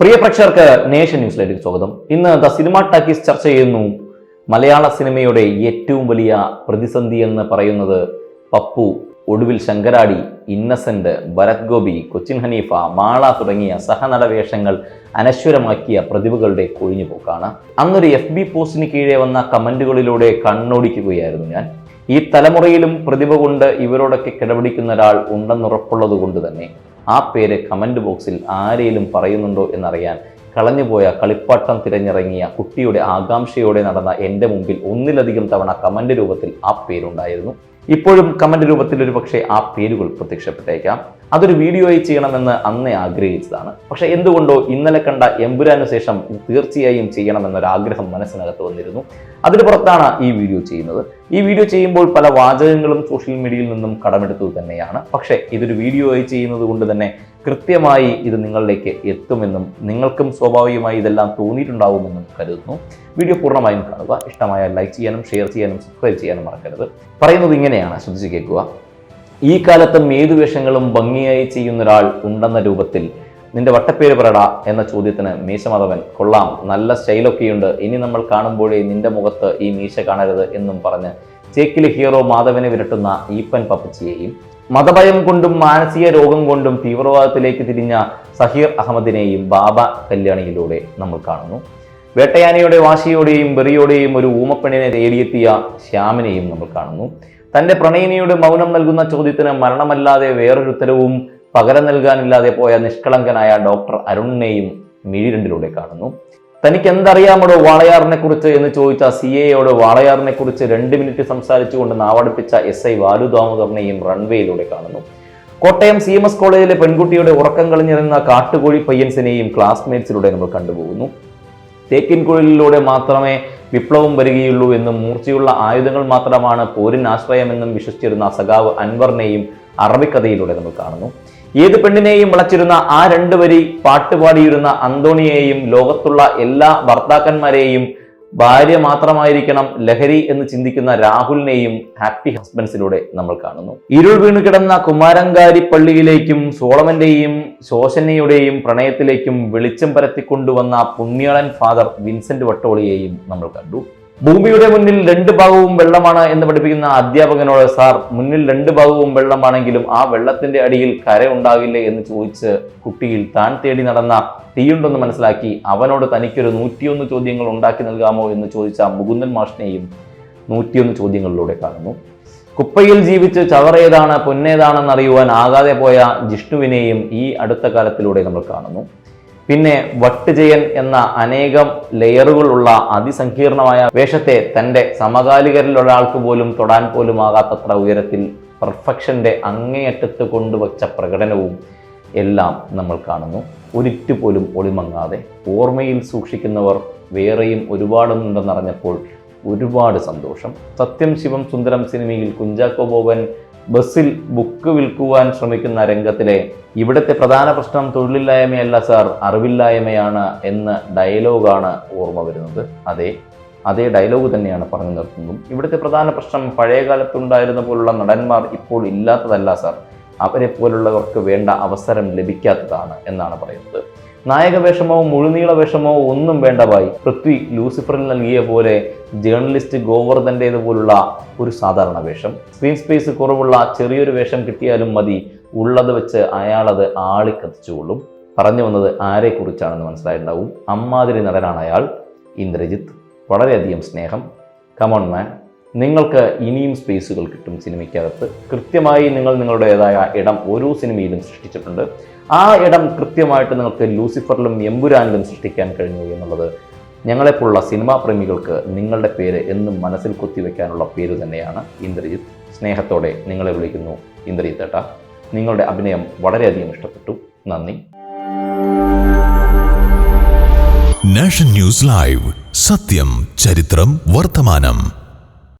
പ്രിയ പ്രേക്ഷകർക്ക് നേഷൻ ന്യൂസിലേക്ക് സ്വാഗതം. ഇന്ന് ദ സിനിമ ടാക്കീസ് ചർച്ച ചെയ്യുന്നു. മലയാള സിനിമയുടെ ഏറ്റവും വലിയ പ്രതിസന്ധി എന്ന് പറയുന്നത് പപ്പു ഒടുവിൽ ശങ്കരാടി ഇന്നസെന്റ് ഭരത് ഗോപി കൊച്ചിൻ ഹനീഫ മാള തുടങ്ങിയ സഹനടവേഷങ്ങൾ അനശ്വരമാക്കിയ പ്രതിഭകളുടെ കൊഴിഞ്ഞുപോക്കാണ്. അന്നൊരു എഫ് ബി പോസ്റ്റിന് കീഴെ വന്ന കമന്റുകളിലൂടെ കണ്ണോടിക്കുകയായിരുന്നു ഞാൻ. ഈ തലമുറയിലും പ്രതിഭ കൊണ്ട് ഇവരോടൊക്കെ കിടപിടിക്കുന്ന ഒരാൾ ഉണ്ടെന്നുറപ്പുള്ളത് കൊണ്ട് തന്നെ ആ പേര് കമന്റ് ബോക്സിൽ ആരെയും പറയുന്നുണ്ടോ എന്നറിയാൻ കളഞ്ഞുപോയ കളിപ്പാട്ടം തിരഞ്ഞിറങ്ങിയ കുട്ടിയുടെ ആകാംക്ഷയോടെ നടന്ന എന്റെ മുമ്പിൽ ഒന്നിലധികം തവണ കമന്റ് രൂപത്തിൽ ആ പേരുണ്ടായിരുന്നു. ഇപ്പോഴും കമന്റ് രൂപത്തിൽ ഒരു പക്ഷേ ആ പേരുകൾ പ്രത്യക്ഷപ്പെട്ടേക്കാം. അതൊരു വീഡിയോയായി ചെയ്യണമെന്ന് അന്നേ ആഗ്രഹിച്ചതാണ്. പക്ഷെ എന്തുകൊണ്ടോ ഇന്നലെ കണ്ട എമ്പുരാനു ശേഷം തീർച്ചയായും ചെയ്യണമെന്നൊരാഗ്രഹം മനസ്സിനകത്ത് വന്നിരുന്നു. അതിന് പുറത്താണ് ഈ വീഡിയോ ചെയ്യുന്നത്. ഈ വീഡിയോ ചെയ്യുമ്പോൾ പല വാചകങ്ങളും സോഷ്യൽ മീഡിയയിൽ നിന്നും കടമെടുത്തത് തന്നെയാണ്. പക്ഷേ ഇതൊരു വീഡിയോ ആയി ചെയ്യുന്നത് കൊണ്ട് തന്നെ കൃത്യമായി ഇത് നിങ്ങളിലേക്ക് എത്തുമെന്നും നിങ്ങൾക്കും സ്വാഭാവികമായി ഇതെല്ലാം തോന്നിയിട്ടുണ്ടാവുമെന്നും കരുതുന്നു. വീഡിയോ പൂർണമായും കാണുക. ഇഷ്ടമായ ലൈക്ക് ചെയ്യാനും ഷെയർ ചെയ്യാനും സബ്സ്ക്രൈബ് ചെയ്യാനും മറക്കരുത്. പറയുന്നത് ഇങ്ങനെയാണ്. ശ്രദ്ധിച്ച് കേൾക്കുക. ഈ കാലത്തും ഏതു വേഷങ്ങളും ഭംഗിയായി ചെയ്യുന്ന ഒരാൾ ഉണ്ടെന്ന രൂപത്തിൽ നിന്റെ വട്ടപ്പേര് പറടാ എന്ന ചോദ്യത്തിന് മീശമാധവൻ കൊള്ളാം നല്ല സ്റ്റൈലൊക്കെയുണ്ട് ഇനി നമ്മൾ കാണുമ്പോഴേ നിന്റെ മുഖത്ത് ഈ മീശ കാണരുത് എന്നും പറഞ്ഞ് ചേക്കിലെ ഹീറോ മാധവനെ വിരട്ടുന്ന ഈപ്പൻ പപ്പച്ചിയെയും മതഭയം കൊണ്ടും മാനസിക രോഗം കൊണ്ടും തീവ്രവാദത്തിലേക്ക് തിരിഞ്ഞ സഹീർ അഹമ്മദിനെയും ബാബ കല്യാണിയിലൂടെ നമ്മൾ കാണുന്നു. വേട്ടയാനയുടെ വാശിയോടെയും വെറിയോടെയും ഒരു ഊമപ്പെണ്ണിനെ തേടിയെത്തിയ ശ്യാമിനെയും നമ്മൾ കാണുന്നു. തന്റെ പ്രണയിനിയുടെ മൗനം നൽകുന്ന ചോദ്യത്തിന് മരണമല്ലാതെ വേറൊരു ഉത്തരവും പകരം നൽകാനില്ലാതെ പോയ നിഷ്കളങ്കനായ ഡോക്ടർ അരുണിനെയും മിഴിരണ്ടിലൂടെ കാണുന്നു. തനിക്ക് എന്തറിയാമടോ വാളയാറിനെ കുറിച്ച് എന്ന് ചോദിച്ച സി എയോട് വാളയാറിനെ കുറിച്ച് രണ്ട് മിനിറ്റ് സംസാരിച്ചുകൊണ്ട് നാവടിപ്പിച്ച എസ് ഐ വാലു ദാമോദറിനെയും റൺവേയിലൂടെ കാണുന്നു. കോട്ടയം സി എം എസ് കോളേജിലെ പെൺകുട്ടിയുടെ ഉറക്കം കളഞ്ഞിരുന്ന കാട്ടുകോഴി പയ്യൻസിനെയും ക്ലാസ്മേറ്റ്സിലൂടെ നമ്മൾ കണ്ടുപോകുന്നു. തേക്കിൻ കുഴലിലൂടെ മാത്രമേ വിപ്ലവം വരികയുള്ളൂ എന്നും മൂർച്ചയുള്ള ആയുധങ്ങൾ മാത്രമാണ് പോരിന് ആശ്രയമെന്നും വിശ്വസിച്ചിരുന്ന സഖാവ് അൻവറിനെയും അറബിക്കഥയിലൂടെ നമ്മൾ കാണുന്നു. ഏത് പെണ്ണിനെയും വിളച്ചിരുന്ന ആ രണ്ട് വരി പാട്ടുപാടിയിരുന്ന അന്തോണിയെയും ലോകത്തുള്ള എല്ലാ ഭർത്താക്കന്മാരെയും ഭാര്യ മാത്രമായിരിക്കണം ലഹരി എന്ന് ചിന്തിക്കുന്ന രാഹുലിനെയും ഹാപ്പി ഹസ്ബൻഡ്സിലൂടെ നമ്മൾ കാണുന്നു. ഇരുൾ വീണു കിടന്ന കുമാരങ്കാരി പള്ളിയിലേക്കും സോളമന്റെയും ശോശനയുടെയും പ്രണയത്തിലേക്കും വെളിച്ചം പരത്തിക്കൊണ്ടുവന്ന പുണ്യാളൻ ഫാദർ വിൻസെന്റ് വട്ടോളിയെയും നമ്മൾ കണ്ടു. ഭൂമിയുടെ മുന്നിൽ രണ്ട് ഭാഗവും വെള്ളമാണ് എന്ന് പഠിപ്പിക്കുന്ന അധ്യാപകനോട് സാർ മുന്നിൽ രണ്ട് ഭാഗവും വെള്ളമാണെങ്കിലും ആ വെള്ളത്തിന്റെ അടിയിൽ കര ഉണ്ടാകില്ലേ? എന്ന് ചോദിച്ച് കുട്ടിയിൽ താൻ തേടി നടന്ന തീയുണ്ടെന്ന് മനസ്സിലാക്കി അവനോട് തനിക്കൊരു നൂറ്റിയൊന്ന് ചോദ്യങ്ങൾ ഉണ്ടാക്കി നൽകാമോ എന്ന് ചോദിച്ച മുകുന്ദൻ മാഷിനെയും നൂറ്റിയൊന്ന് ചോദ്യങ്ങളിലൂടെ കാണുന്നു. കുപ്പയിൽ ജീവിച്ച് ചവറേതാണ് പൊന്നേതാണെന്ന് അറിയുവാൻ ആകാതെ പോയ ജിഷ്ണുവിനെയും ഈ അടുത്ത കാലത്തിലൂടെ നമ്മൾ കാണുന്നു. പിന്നെ വട്ടുജയൻ എന്ന അനേകം ലെയറുകളുള്ള അതിസങ്കീർണമായ വേഷത്തെ തന്റെ സമകാലികരിൽ ഒരാൾക്ക് പോലും തൊടാൻ പോലും ആകാത്തത്ര ഉയരത്തിൽ പെർഫെക്ഷന്റെ അങ്ങേയറ്റത്ത് കൊണ്ടുവച്ച പ്രകടനവും എല്ലാം നമ്മൾ കാണുന്നു. ഒരിറ്റു പോലും ഒളിമങ്ങാതെ ഓർമ്മയിൽ സൂക്ഷിക്കുന്നവർ വേറെയും ഒരുപാടുണ്ടെന്നറിഞ്ഞപ്പോൾ ഒരുപാട് സന്തോഷം. സത്യം ശിവം സുന്ദരം സിനിമയിൽ കുഞ്ചാക്കോ ബോബൻ ബസ്സിൽ ബുക്ക് വിൽക്കുവാൻ ശ്രമിക്കുന്ന രംഗത്തിലെ ഇവിടുത്തെ പ്രധാന പ്രശ്നം തൊഴിലില്ലായ്മയല്ല സാർ അറിവില്ലായ്മയാണ് എന്ന ഡയലോഗാണ് ഓർമ്മ വരുന്നത്. അതെ അതേ ഡയലോഗ് തന്നെയാണ് പറഞ്ഞു നിർത്തുന്നത് ഇവിടുത്തെ പ്രധാന പ്രശ്നം പഴയ കാലത്തുണ്ടായിരുന്ന പോലുള്ള നടന്മാർ ഇപ്പോൾ ഇല്ലാത്തതല്ല സാർ. അവരെ പോലുള്ളവർക്ക് വേണ്ട അവസരം ലഭിക്കാത്തതാണ് എന്നാണ് പറയുന്നത്. നായക വേഷമോ മുഴുനീള വേഷമോ ഒന്നും വേണ്ടവായി പൃഥ്വി ലൂസിഫറിൽ നൽകിയ പോലെ ജേർണലിസ്റ്റ് ഗോവർദ്ധന്റേതുപോലുള്ള ഒരു സാധാരണ വേഷം. സ്ക്രീൻ സ്പേസ് കുറവുള്ള ചെറിയൊരു വേഷം കിട്ടിയാലും മതി. ഉള്ളത് വെച്ച് അയാളത് ആളിക്കത്തിച്ചുകൊള്ളും. പറഞ്ഞു വന്നത് ആരെക്കുറിച്ചാണെന്ന് മനസ്സിലായിട്ടുണ്ടാവും. അമ്മാതിരി നടനാണ് അയാൾ ഇന്ദ്രജിത്ത്. വളരെയധികം സ്നേഹം. കമോൺ മാൻ നിങ്ങൾക്ക് ഇനിയും സ്പേസുകൾ കിട്ടും സിനിമയ്ക്കകത്ത്. കൃത്യമായി നിങ്ങൾ നിങ്ങളുടേതായ ഇടം ഓരോ സിനിമയിലും സൃഷ്ടിച്ചിട്ടുണ്ട്. ആ ഇടം കൃത്യമായിട്ട് നിങ്ങൾക്ക് ലൂസിഫറിലും എമ്പുരാനിലും സൃഷ്ടിക്കാൻ കഴിഞ്ഞു എന്നുള്ളത് ഞങ്ങളെപ്പോലുള്ള സിനിമാ പ്രേമികൾക്ക് നിങ്ങളുടെ പേര് എന്നും മനസ്സിൽ കുത്തിവെക്കാനുള്ള പേര് തന്നെയാണ് ഇന്ദ്രജിത്ത്. സ്നേഹത്തോടെ നിങ്ങളെ വിളിക്കുന്നു ഇന്ദ്രജിത്ത് ഏട്ട. നിങ്ങളുടെ അഭിനയം വളരെയധികം ഇഷ്ടപ്പെട്ടു. നന്ദി. Nation news live. സത്യം ചരിത്രം വർത്തമാനം.